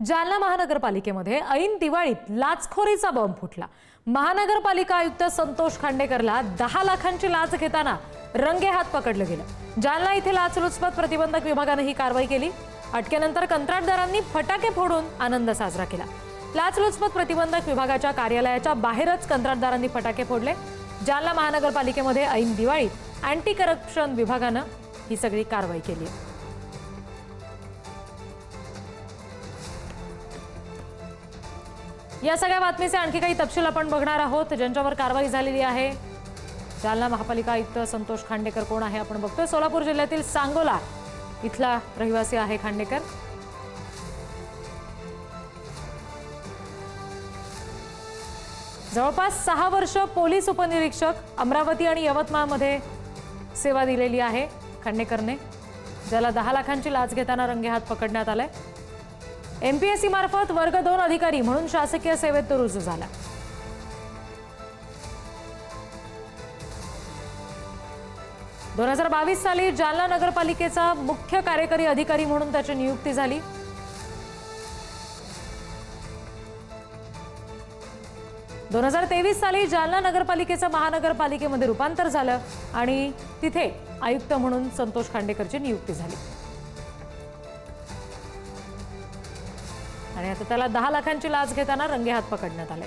जालना महानगरपालिकेमध्ये ऐन दिवाळीत लाचखोरीचा बॉम्ब फुटला. महानगरपालिका आयुक्त संतोष खांडेकरला दहा लाखांची लाच घेताना रंगेहात पकडलं गेलं. जालना इथे लाचलुचपत प्रतिबंधक विभागानं ही कारवाई केली. अटकेनंतर कंत्राटदारांनी फटाके फोडून आनंद साजरा केला. लाचलुचपत प्रतिबंधक विभागाच्या कार्यालयाच्या बाहेरच कंत्राटदारांनी फटाके फोडले. जालना महानगरपालिकेमध्ये ऐन दिवाळीत अँटी करप्शन विभागानं ही सगळी कारवाई केली. आहे या सगळ्या बातमीचे आणखी काही तपशील आपण बघणार आहोत. ज्यांच्यावर कारवाई झालेली आहे. जालना महापालिका आयुक्त संतोष खांडेकर कोण आहे आपण बघतोय. सोलापूर जिल्ह्यातील सांगोला इथला रहिवासी आहे खांडेकर. जवळपास सहा वर्ष पोलीस उपनिरीक्षक अमरावती आणि यवतमाळमध्ये सेवा दिलेली आहे खांडेकरने. ज्याला दहा लाखांची लाच घेताना रंगेहात पकडण्यात आलाय. एमपीएससी मार्फत वर्ग दोन अधिकारी म्हणून शासकीय सेवेत तो रुजू झाला. दोन हजार बावीस साली जालना नगरपालिकेचा मुख्य कार्यकारी अधिकारी म्हणून त्याची नियुक्ती झाली. दोन हजार तेवीस साली जालना नगरपालिकेचं महानगरपालिकेमध्ये रूपांतर झालं आणि तिथे आयुक्त म्हणून संतोष खांडेकरची नियुक्ती झाली. आणि आता त्याला दहा लाखांची लाच घेताना रंगेहात पकडण्यात आले.